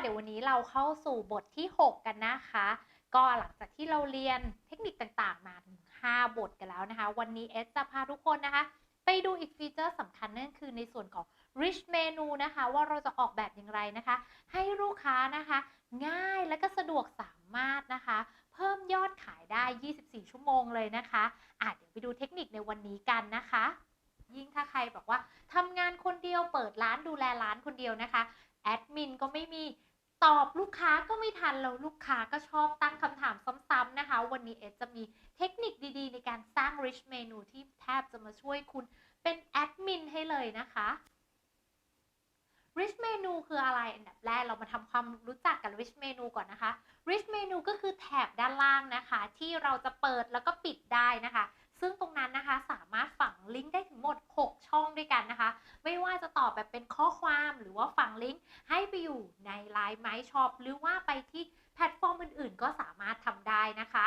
เดี๋ยววันนี้เราเข้าสู่บทที่ 6 กันนะคะ ก็หลังจากที่เราเรียนเทคนิคต่างๆ มาถึง 5 บทกันแล้วนะคะ วันนี้เอสจะพาทุกคนนะคะ ไปดูอีกฟีเจอร์สำคัญนั่นคือในส่วนของ rich menu นะคะ ว่าเราจะออกแบบอย่างไรนะคะ ให้ลูกค้านะคะ ง่ายและก็สะดวกสามารถนะคะ เพิ่มยอดขายได้ 24 ชั่วโมงเลยนะคะอะเดี๋ยวไปดูเทคนิคในวันนี้กันนะคะยิ่งถ้าใครบอกว่าทำงานคนเดียวเปิดร้านดูแลร้านคนเดียวนะคะ แอดมินก็ไม่มี ตอบลูกค้าก็ไม่ทันแล้วลูกค้าก็ชอบตั้งคำถามซ้ำๆนะคะ วันนี้เอสจะมีเทคนิคดีๆ ในการสร้าง rich menu ที่แทบจะมาช่วยคุณเป็นแอดมินให้เลยนะคะ rich menu คืออะไรอันดับแรกเรามาทำความรู้จักกับ rich menu ก่อนนะคะ rich menu ก็คือแถบด้านล่างนะคะ ที่เราจะเปิดแล้วก็ปิดได้นะคะ ซึ่งตรงนั้นนะคะสามารถฝังลิงก์ได้ถึงหมด 6 ช่องด้วยกันนะคะ ไม่ว่าจะตอบแบบเป็นข้อความหรือว่าฝังลิงก์ให้ไปอยู่ใน Line My Shop หรือว่าไปที่แพลตฟอร์มอื่นๆ ก็สามารถทำได้นะคะ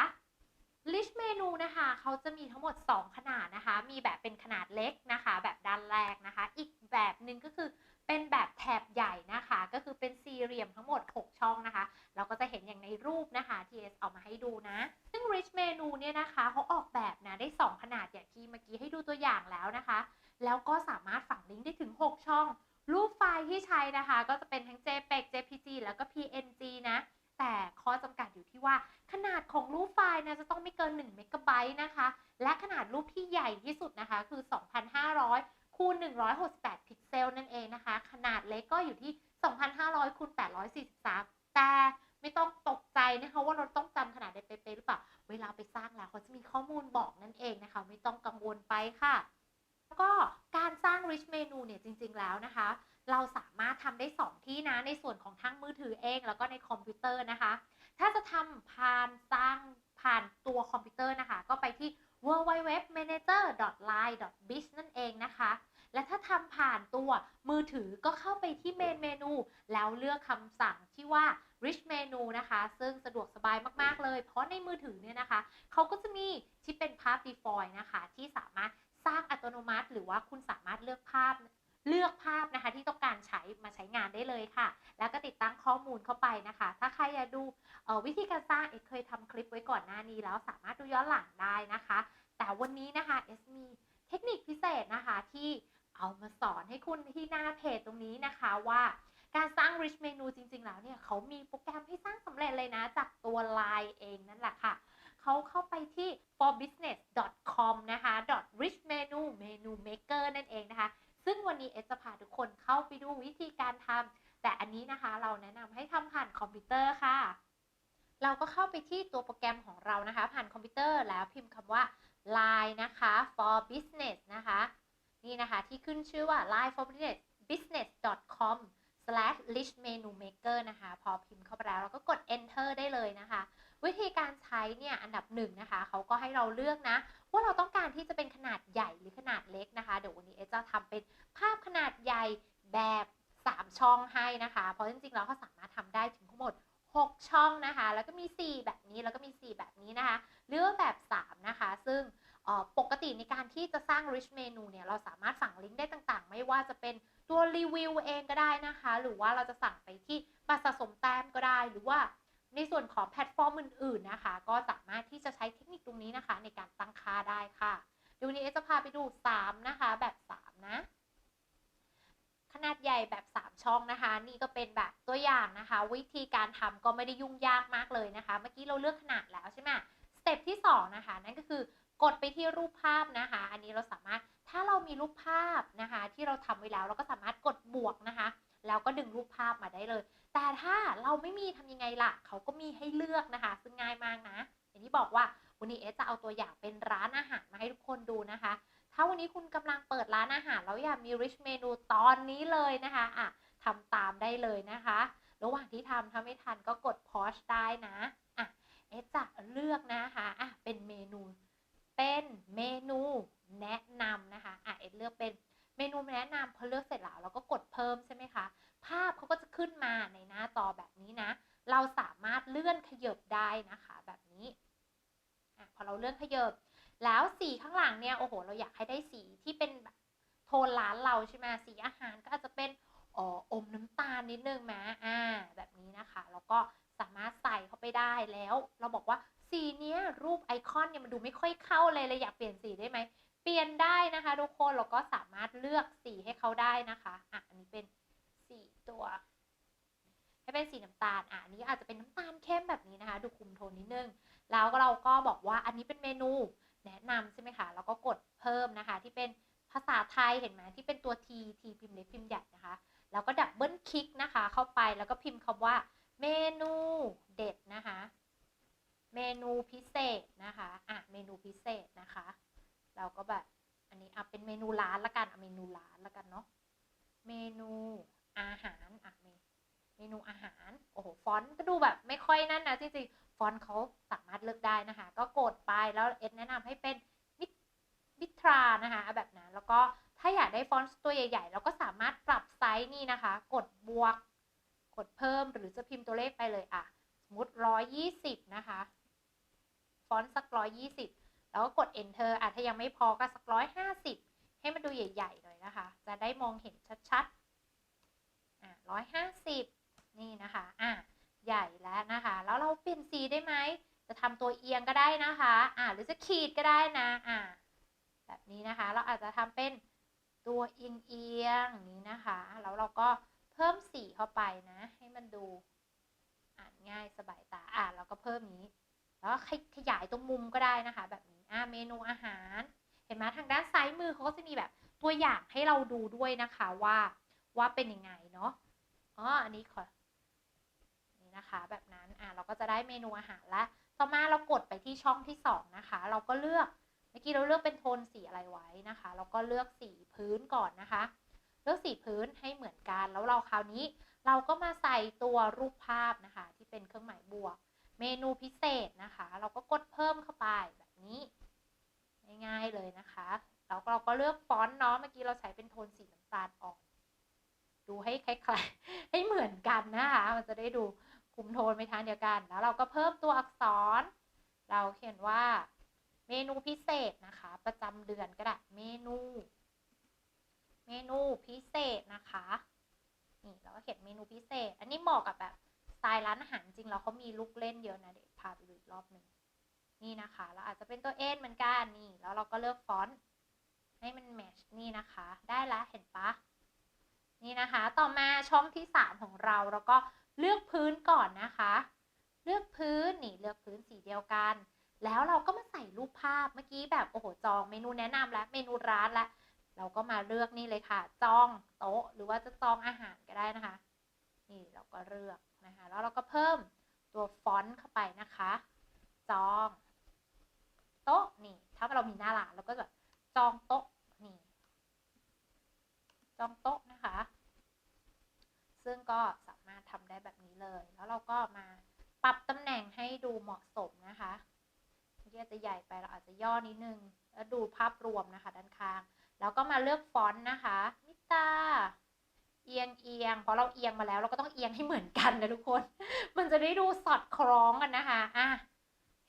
List Menu นะคะเขาจะมีทั้งหมด 2 ขนาดนะคะ มีแบบเป็นขนาดเล็กนะคะ แบบด้านแรกนะคะ อีกแบบหนึ่งก็คือ เป็นแบบแถบใหญ่นะคะ ก็คือเป็นสี่เหลี่ยมทั้งหมด 6 ช่องนะคะ เราก็จะเห็นอย่างในรูปนะคะที่เอสเอามาให้ดูนะ ซึ่ง Rich Menu เนี่ยนะคะเขาออกแบบนะได้ 2 ขนาดอย่างที่เมื่อกี้ให้ดูตัวอย่างแล้วนะคะ แล้วก็สามารถฝังลิงก์ได้ถึง 6 ช่อง รูปไฟล์ที่ใช้นะคะ ก็จะเป็นทั้ง JPEG JPG แล้วก็ PNG นะ แต่ข้อจำกัดอยู่ที่ว่า ขนาดของรูปไฟล์นะจะต้องไม่เกิน1เมกะไบต์นะคะ และขนาดรูปที่ใหญ่ที่สุดนะคะคือ 2,500 คูณ 168 พิกเซลนั่นเองนะคะ ขนาดเล็กก็อยู่ที่ 2,500 คูณ 843 แต่ไม่ต้องตกใจนะคะว่าเราต้องจำขนาดได้เป๊ะๆหรือเปล่า เวลาไปสร้างแล้วเขาจะมีข้อมูลบอกนั่นเองนะคะ ไม่ต้องกังวลไปค่ะ แล้วก็การสร้าง rich menu เนี่ยจริง ๆ แล้วนะคะ เราสามารถทำได้ 2 ที่นะ ในส่วนของทั้งมือถือเอง แล้วก็ในคอมพิวเตอร์นะคะ ถ้าจะทำผ่านสร้างผ่านตัวคอมพิวเตอร์นะคะ ก็ไปที่ www.manager.line.biz นั่นเองนะคะ และถ้าทำผ่านตัวมือถือก็เข้าไปที่ main menu แล้วเลือกคำสั่งที่ว่า rich menu นะคะ ซึ่งสะดวกสบายมาก ๆ เลย เพราะในมือถือเนี่ยนะคะ เขาก็จะมีที่เป็นภาพ default นะคะ ที่สามารถสร้างอัตโนมัติ หรือว่าคุณสามารถเลือกภาพเลือกภาพนะคะที่ต้องการใช้มาใช้งานได้เลยค่ะ แล้วก็ติดตั้งข้อมูลเข้าไปนะคะ ถ้าใครอยากดูวิธีการสร้างเอเคยทำคลิปไว้ก่อนหน้านี้แล้วสามารถดูย้อนหลังได้นะคะ แต่วันนี้นะคะเอสมีเทคนิคพิเศษนะคะที่ เอามาสอนให้คุณที่หน้าเพจตรงนี้นะคะว่าการสร้าง rich menu จริง ๆ แล้วเนี่ยเขามีโปรแกรมให้สร้างสำเร็จเลยนะ จากตัว Line เองนั่นแหละค่ะ เขาเข้าไปที่ forbusiness.com นะคะ .rich menu menu maker นั่นเองนะคะ ซึ่งวันนี้เอสจะพาทุกคนเข้าไปดูวิธีการทำแต่อันนี้นะคะเราแนะนำให้ทำผ่านคอมพิวเตอร์ค่ะ เราก็เข้าไปที่ตัวโปรแกรมของเรานะคะ ผ่านคอมพิวเตอร์แล้วพิมพ์คำว่า line นะคะ for business นะคะ นี่นะคะ ที่ขึ้นชื่อว่า line for business business.com slash list menu maker นะคะ พอพิมพ์เข้าไปแล้ว เราก็กด enter ได้เลยนะคะ วิธีการใช้เนี่ย อันดับหนึ่งนะคะ เขาก็ให้เราเลือกนะ ว่าเราต้องการที่จะเป็นขนาดใหญ่หรือขนาดเล็กนะคะ เดี๋ยววันนี้เอจะทำเป็นภาพขนาดใหญ่แบบ 3 ช่องให้นะคะ เพราะจริงๆแล้วเขาสามารถทำได้ถึงทั้งหมด 6 ช่องนะคะ แล้วก็มี 4 แบบนี้ แล้วก็มี 4 แบบนี้นะคะหรือว่าแบบ 3 นะคะ ซึ่ง ปกติในการที่จะสร้าง rich menu เนี่ย เราสามารถฝังลิงก์ได้ต่างๆ ไม่ว่าจะเป็นตัวรีวิวเองก็ได้นะคะ หรือว่าเราจะสั่งไปที่บัตรสะสมแต้มก็ได้ หรือว่าในส่วนของแพลตฟอร์มอื่นๆนะคะ ก็สามารถที่จะใช้เทคนิคตรงนี้นะคะ ในการตั้งค่าได้ค่ะเดี๋ยวนี้เอจะพาไปดู 3 นะคะ แบบ 3 นะขนาดใหญ่แบบ 3 ช่องนะคะ นี่ก็เป็นแบบตัวอย่างนะคะ วิธีการทำก็ไม่ได้ยุ่งยากมากเลยนะคะ เมื่อกี้เราเลือกขนาดแล้วใช่ไหมสเต็ปที่ 2 นะคะ นั่นก็คือ กดไปที่รูปภาพนะคะ อันนี้เราสามารถถ้าเรามีรูปภาพนะคะ ที่เราทำไว้แล้วเราก็สามารถกดบวกนะคะ แล้วก็ดึงรูปภาพมาได้เลย แต่ถ้าเราไม่มีทำยังไงล่ะเขาก็มีให้เลือกนะคะ ซึ่งง่ายมากนะ อย่างที่บอกว่าวันนี้เอสจะเอาตัวอย่างเป็นร้านอาหารมาให้ทุกคนดูนะคะ ถ้าวันนี้คุณกำลังเปิดร้านอาหารแล้วอยากมี rich menu ตอนนี้เลยนะคะอะทำตามได้เลยนะคะ ระหว่างที่ทำถ้าไม่ทันก็กด pause ได้นะอะเอสจะเลือกนะคะอะเป็นเมนู เป็นเมนูแนะนำนะคะอะเอสเลือกเป็นเมนูแนะนำพอเลือกเสร็จแล้วเราก็กดเพิ่มใช่ไหมคะ ภาพเขาก็จะขึ้นมาในหน้าจอแบบนี้นะ เราสามารถเลื่อนขยับได้นะคะ แบบนี้อะพอเราเลื่อนขยับแล้วสีข้างหลังเนี่ยโอ้โห เราอยากให้ได้สีที่เป็นแบบโทนร้านเราใช่ไหมสีอาหารก็อาจจะเป็นอ๋ออมน้ำตาลนิดนึงไหมอ่า แบบนี้นะคะเราก็สามารถใส่เข้าไปได้แล้ว เราบอกว่า สีเนี้ยรูปไอคอนเนี่ยมันดูไม่ค่อยเข้าเลยเลยอยากเปลี่ยนสีได้ไหม เปลี่ยนได้นะคะทุกคนเราก็สามารถเลือกสีให้เขาได้นะคะอะอันนี้เป็นสีตัว ให้เป็นสีน้ำตาลอะอันนี้อาจจะเป็นน้ำตาลเข้มแบบนี้นะคะ ดูคุมโทนนิดนึง แล้วเราก็บอกว่าอันนี้เป็นเมนูแนะนำใช่ไหมคะแล้วก็กดเพิ่มนะคะ ที่เป็นภาษาไทยเห็นไหมที่เป็นตัว T T พิมพ์เล็กพิมพ์ใหญ่นะคะ แล้วก็ดับเบิลคลิกนะคะ เข้าไปแล้วก็พิมพ์คำว่าเมนูเด็ดนะคะ เมนูพิเศษนะคะอะเมนูพิเศษนะคะ เราก็แบบอันนี้เอาเป็นเมนูร้านละกันเอาเมนูร้านละกันเนาะเมนูอาหารอะเมเมนูอาหารโอ้โหฟอนต์ก็ดูแบบไม่ค่อยนั่นนะจริงๆฟอนต์เขาสามารถเลือกได้นะคะ ก็กดไปแล้วเอ็ดแนะนำให้เป็นมิมิตรานะคะแบบนั้นแล้วก็ถ้าอยากได้ฟอนต์ตัวใหญ่ๆ เราก็สามารถปรับไซส์นี่นะคะ กดบวก กดเพิ่มหรือจะพิมพ์ตัวเลขไปเลยอะ สมมติ120 นะคะ ฟอนต์สัก120แล้วก็กด enter อะถ้ายังไม่พอก็สักร้อยห้าสิบให้มันดูใหญ่ๆหน่อยนะคะ จะได้มองเห็นชัดๆอะร้อยห้าสิบนี่นะคะอะใหญ่แล้วนะคะ แล้วเราเปลี่ยนสีได้ไหม จะทำตัวเอียงก็ได้นะคะอะหรือจะขีดก็ได้นะอะแบบนี้นะคะ เราอาจจะทำเป็นตัวเอียงๆนี้นะคะ แล้วเราก็เพิ่มสีเข้าไปนะ ให้มันดูอ่านง่ายสบายตาอะเราก็เพิ่มนี้ แล้วขยายตรงมุมก็ได้นะคะ แบบนี้อ่าเมนูอาหาร เห็นไหมทางด้านซ้ายมือเขาก็จะมีแบบตัวอย่างให้เราดูด้วยนะคะว่าว่าเป็นยังไงเนาะอ๋ออันนี้ขอนี่นะคะ แบบนั้นอ่าเราก็จะได้เมนูอาหารแล้วต่อมาเรากดไปที่ช่องที่สองนะคะ เราก็เลือกเมื่อกี้เราเลือกเป็นโทนสีอะไรไว้นะคะเราก็เลือกสีพื้นก่อนนะคะ เลือกสีพื้นให้เหมือนกัน แล้วเราคราวนี้ เราก็มาใส่ตัวรูปภาพนะคะ ที่เป็นเครื่องหมายบวก เมนูพิเศษนะคะ เราก็กดเพิ่มเข้าไปแบบนี้ ง่ายๆเลยนะคะแล้วเราก็เลือกฟอนต์เนาะเมื่อกี้เราใช้เป็นโทนสีน้ำตาลอ่อนดูให้คล้ายๆให้เหมือนกันนะคะ มันจะได้ดูคุมโทนไปทางเดียวกัน แล้วเราก็เพิ่มตัวอักษร เราเขียนว่าเมนูพิเศษนะคะ ประจำเดือนก็ได้เมนู เมนูพิเศษนะคะนี่เราก็เขียนเมนูพิเศษ อันนี้เหมาะกับแบบ ไตล์ร้านอาหารจริงแล้วเขามีลูกเล่นเยอะนะเดี๋ยวพาไปดูอีกรอบหนึ่งนี่นะคะแล้วอาจจะเป็นตัวเอ็นเหมือนกันนี่ แล้วเราก็เลือกฟอนต์ให้มันแมชนี่นะคะ ได้แล้วเห็นปะนี่นะคะ ต่อมาช่องที่ 3 ของเราเราก็เลือกพื้นก่อนนะคะ เลือกพื้นนี่เลือกพื้นสีเดียวกัน แล้วเราก็มาใส่รูปภาพเมื่อกี้แบบโอ้โหจองเมนูแนะนำแล้วเมนูร้านแล้วเราก็มาเลือกนี่เลยค่ะ จองโต๊ะหรือว่าจะจองอาหารก็ได้นะคะ นี่เราก็เลือก นะคะ แล้วเราก็เพิ่มตัวฟอนต์เข้าไปนะคะ จอง โต๊ะนี่ ถ้าเรามีหน้าร้านเราก็จะจองโต๊ะนี่ จองโต๊ะนะคะ ซึ่งก็สามารถทำได้แบบนี้เลย แล้วเราก็มาปรับตำแหน่งให้ดูเหมาะสมนะคะที่อาจจะใหญ่ไปเราอาจจะย่อนิดนึง แล้วดูภาพรวมนะคะ ด้านข้าง แล้วก็มาเลือกฟอนต์นะคะ มิตา เอียงเอียงเพราะเราเอียงมาแล้ว เราก็ต้องเอียงให้เหมือนกันนะทุกคน มันจะได้ดูสอดคล้องกันนะคะอะ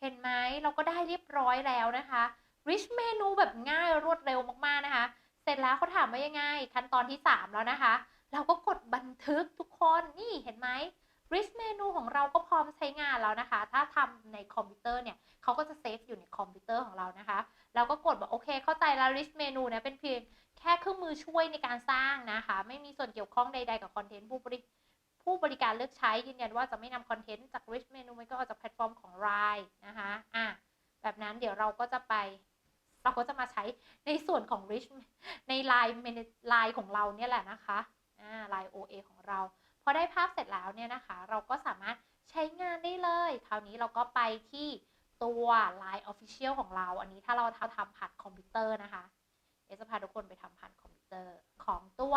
เห็นไหมเราก็ได้เรียบร้อยแล้วนะคะริชเมนูแบบง่ายรวดเร็วมากๆนะคะ เสร็จแล้วเขาถามว่ายังไงขั้นตอนที่ 3 แล้วนะคะ เราก็กดบันทึกทุกคนนี่เห็นไหม rich เมนูของเราก็พร้อมใช้งานแล้วนะคะ ถ้าทำในคอมพิวเตอร์เนี่ยเขาก็จะเซฟอยู่ในคอมพิวเตอร์ของเรานะคะ เราก็กดบอกโอเค เข้าใจแล้ว rich เมนูเนี่ยเป็นเพียงแค่เครื่องมือช่วยในการสร้างนะคะ ไม่มีส่วนเกี่ยวข้องใด ๆ กับคอนเทนต์ผู้บริผู้บริการเลือกใช้ยืนยันว่าจะไม่นำคอนเทนต์จาก rich เมนูไมันก็ออกจากแพลตฟอร์มของ Line นะคะอะแบบนั้นเดี๋ยวเราก็จะไปเราก็จะมาใช้ในส่วนของ rich ใน Line Line ของเราเนี่ยแหละนะคะ อ่า Line OA ของเรา พอได้ภาพเสร็จแล้วเนี่ยนะคะ เราก็สามารถใช้งานได้เลย คราวนี้เราก็ไปที่ตัว Line Official ของเรา อันนี้ถ้าเราทำผ่านคอมพิวเตอร์นะคะเอจะพาทุกคนไปทำผ่านคอมพิวเตอร์ของตัว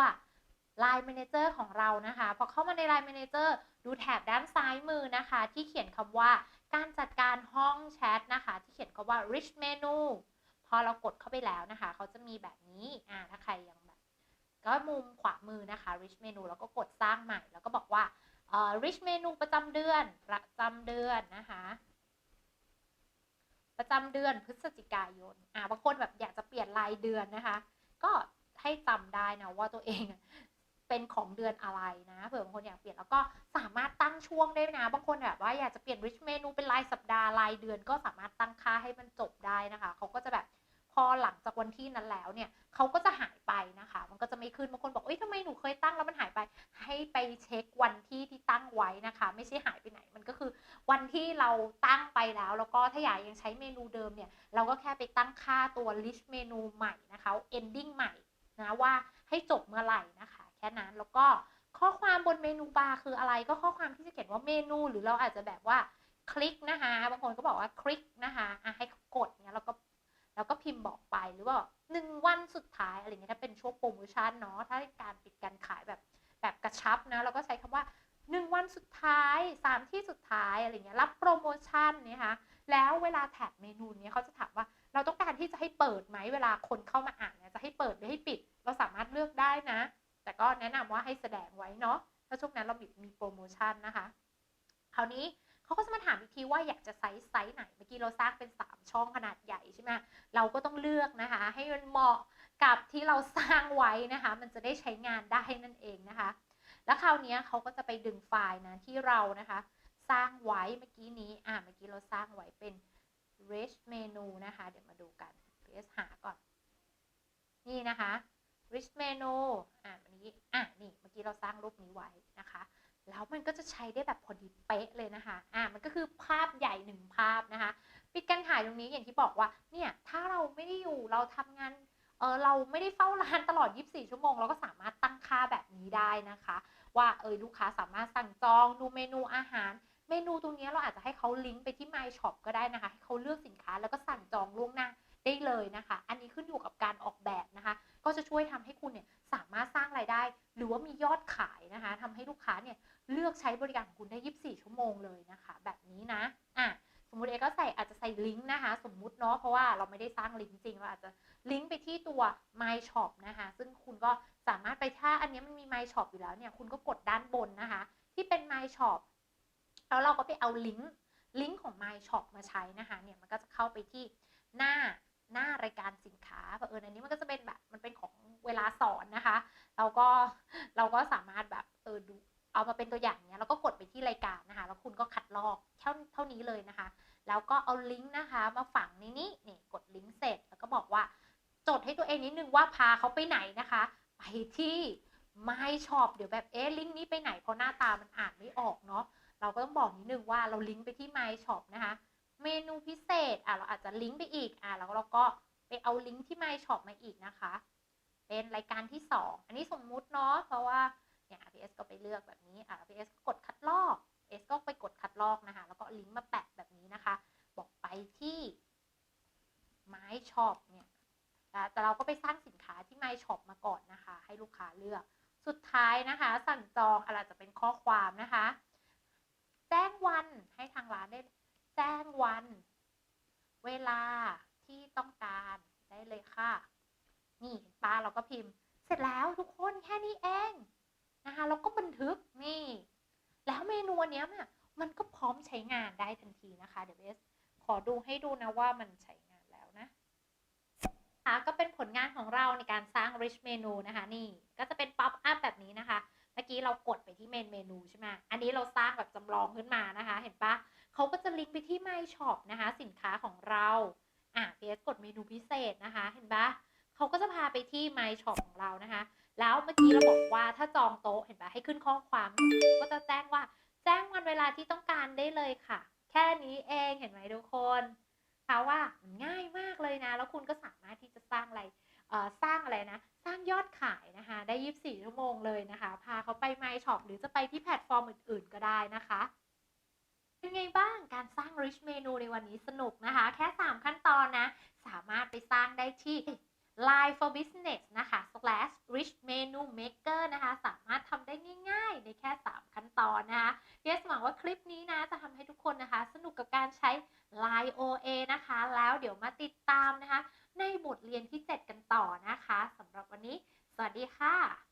Line Manager ของเรานะคะ พอเข้ามาใน Line Manager ดูแถบด้านซ้ายมือนะคะ ที่เขียนคำว่าการจัดการห้องแชทนะคะ ที่เขียนคำว่า rich menu พอเรากดเข้าไปแล้วนะคะ เขาจะมีแบบนี้อ่าถ้าใคร ก็มุมขวามือนะคะ rich menu แล้วก็กดสร้างใหม่ แล้วก็บอกว่า rich menu ประจำเดือนประจำเดือนนะคะประจำเดือนพฤศจิกายน อ่าบางคนแบบอยากจะเปลี่ยนรายเดือนนะคะ ก็ให้จำได้นะว่าตัวเองเป็นของเดือนอะไรนะเผื่อบางคนอยากเปลี่ยนแล้วก็สามารถตั้งช่วงได้นะ บางคนแบบว่าอยากจะเปลี่ยน rich menu เป็นรายสัปดาห์รายเดือน ก็สามารถตั้งค่าให้มันจบได้นะคะ เขาก็จะแบบ วันที่นั้นแล้วเนี่ยเขาก็จะหายไปนะคะ มันก็จะไม่ขึ้นบางคนบอกเอ้ยทำไมหนูเคยตั้งแล้วมันหายไป ให้ไปเช็ควันที่ที่ตั้งไว้นะคะ ไม่ใช่หายไปไหนมันก็คือ วันที่เราตั้งไปแล้ว แล้วก็ถ้าอยากยังใช้เมนูเดิมเนี่ย เราก็แค่ไปตั้งค่าตัว list เมนูใหม่นะคะ ending ใหม่นะว่าให้จบเมื่อไหร่นะคะ แค่นั้นแล้วก็ข้อความบนเมนูบาร์คืออะไรก็ข้อความที่จะเขียนว่าเมนู หรือเราอาจจะแบบว่าคลิกนะคะ บางคนก็บอกว่าคลิกนะคะอะให้กดเนี่ยแล้วก็ แล้วก็พิมพ์บอกไปหรือว่าหนึ่งวันสุดท้ายอะไรเงี้ยถ้าเป็นช่วงโปรโมชั่นเนาะถ้าการปิดการขายแบบแบบกระชับนะเราก็ใช้คำว่าหนึ่งวันสุดท้ายสามที่สุดท้ายอะไรเงี้ยรับโปรโมชั่นเนี่ยค่ะแล้วเวลาแท็กเมนูเนี้ยเขาจะถามว่าเราต้องการที่จะให้เปิดไหมเวลาคนเข้ามาอ่านเนี่ยจะให้เปิดหรือให้ปิด เราสามารถเลือกได้นะ แต่ก็แนะนำว่าให้แสดงไว้เนาะถ้าช่วงนั้นเรามีมีโปรโมชั่นนะคะ คราวนี้ เขาก็จะมาถามอีกทีว่าอยากจะไซส์ไซส์ไหน เมื่อกี้เราสร้างเป็น 3 ช่องขนาดใหญ่ใช่ไหมเราก็ต้องเลือกนะคะ ให้มันเหมาะกับที่เราสร้างไว้นะคะ มันจะได้ใช้งานได้นั่นเองนะคะ แล้วคราวนี้เขาก็จะไปดึงไฟล์นะที่เรานะคะ สร้างไว้เมื่อกี้นี้อ่าเมื่อกี้เราสร้างไว้เป็น rich menu นะคะ เดี๋ยวมาดูกัน ps หาก่อน นี่นะคะ rich menu อ่าอันนี้อะนี่เมื่อกี้เราสร้างรูปนี้ไว้นะคะ มันก็จะใช้ได้แบบพอดีเป๊ะเลยนะคะ อ่า มันก็คือภาพใหญ่หนึ่งภาพนะคะ ปิดการขายตรงนี้อย่างที่บอกว่า เนี่ย ถ้าเราไม่ได้อยู่ เราทำงาน เออเราไม่ได้เฝ้าร้านตลอด 24 ชั่วโมง เราก็สามารถตั้งค่าแบบนี้ได้นะคะ ว่าเออลูกค้าสามารถสั่งจอง ดูเมนูอาหาร เมนูตรงนี้เราอาจจะให้เขาลิงก์ไปที่ My Shop ก็ได้นะคะ ให้เขาเลือกสินค้าแล้วก็สั่งจองล่วงหน้า ได้เลยนะคะ อันนี้ขึ้นอยู่กับการออกแบบนะคะ ก็จะช่วยทำให้คุณเนี่ยสามารถสร้างรายได้ หรือว่ามียอดขายนะคะทำให้ลูกค้าเนี่ยเลือกใช้บริการของคุณได้ 24 ชั่วโมงเลยนะคะ แบบนี้นะอะสมมติเอก็ใส่อาจจะใส่ลิงก์นะคะ สมมุติเนาะเพราะว่าเราไม่ได้สร้างลิงก์จริงเราอาจจะลิงก์ไปที่ตัว My Shop นะคะ ซึ่งคุณก็สามารถไปถ้าอันนี้มันมี My Shop อยู่แล้วเนี่ยคุณก็กดด้านบนนะคะ ที่เป็น My Shop แล้วเราก็ไปเอาลิงก์ลิงก์ของ My Shop มาใช้นะคะเนี่ยมันก็จะเข้าไปที่หน้า หน้ารายการสินค้าเผอิญอันนี้มันก็จะเป็นแบบมันเป็นของเวลาสอนนะคะ เราก็เราก็สามารถแบบเออดูเอามาเป็นตัวอย่างเนี้ยแล้วก็กดไปที่รายการนะคะ แล้วคุณก็คัดลอกเท่าเท่านี้เลยนะคะ แล้วก็เอาลิงก์นะคะ มาฝังในนี้นี่กดลิงก์เสร็จ แล้วก็บอกว่าจดให้ตัวเองนิดนึงว่าพาเขาไปไหนนะคะ ไปที่ My Shop เดี๋ยวแบบเอ๊ะลิงก์นี้ไปไหนเพราะหน้าตามันอ่านไม่ออกเนาะเราก็ต้องบอกนิดนึงว่าเราลิงก์ไปที่ My Shop นะคะ เมนูพิเศษอะเราอาจจะลิงก์ไปอีกอะแล้วเราก็ไปเอาลิงก์ที่ My Shop มาอีกนะคะ เป็นรายการที่ 2 อันนี้สมมุติเนาะเพราะว่าเนี่ย RPS ก็ไปเลือกแบบนี้อะ RPS ก็กดคัดลอก S ก็ไปกดคัดลอกนะคะ แล้วก็ลิงก์มาแปะแบบนี้นะคะ บอกไปที่ My Shop เนี่ยแต่เราก็ไปสร้างสินค้าที่ My Shop มาก่อนนะคะ ให้ลูกค้าเลือก สุดท้ายนะคะ สั่งจองอะไรจะเป็นข้อความนะคะ แจ้งวันให้ทางร้านได้ แจ้งวัน เวลาที่ต้องการได้เลยค่ะ นี่เห็นปะเราก็พิมพ์ เสร็จแล้วทุกคนแค่นี้เองนะคะเราก็บันทึกนี่ แล้วเมนูนเนี้ยมันก็พร้อมใช้งานได้ทันทีนะคะเดี๋ยวเบสขอดูให้ดูนะว่ามันใช้งานแล้วนะค่ะก็เป็นผลงานของเราในการสร้าง rich menu นะคะ นี่ก็จะเป็น pop up แบบนี้นะคะ เมื่อกี้เรากดไปที่เมนเมนูใช่ไหมอันนี้เราสร้างแบบจำลองขึ้นมานะคะ เห็นปะ ลิงก์ไปที่ My Shop นะคะ สินค้าของเราอะเพียกดเมนูพิเศษนะคะ เห็นปะเขาก็จะพาไปที่ My Shop ของเรานะคะ แล้วเมื่อกี้เราบอกว่าถ้าจองโต๊ะเห็นปะให้ขึ้นข้อความ ก็จะแจ้งว่าแจ้งวันเวลาที่ต้องการได้เลยค่ะ แค่นี้เองเห็นไหมทุกคนคะว่ามันง่ายมากเลยนะ แล้วคุณก็สามารถที่จะสร้างอะไรสร้างอะไรนะ สร้างยอดขายนะคะ ได้ 24 ชั่วโมงเลยนะคะ พาเขาไป My Shop หรือจะไปที่แพลตฟอร์มอื่น ๆ ก็ได้นะคะ เป็นไงบ้างการสร้างริชเมนูในวันนี้สนุกนะคะ แค่ 3 ขั้นตอนนะ สามารถไปสร้างได้ที่ Line for Business นะคะ slash rich menu maker นะคะ สามารถทำได้ง่าย ๆ ในแค่ 3 ขั้นตอนนะคะเยสหวังว่าคลิปนี้นะ จะทำให้ทุกคนนะคะ สนุกกับการใช้ Line OA นะคะ แล้วเดี๋ยวมาติดตามนะคะ ในบทเรียนที่ 7 กันต่อนะคะสำหรับวันนี้ สวัสดีค่ะ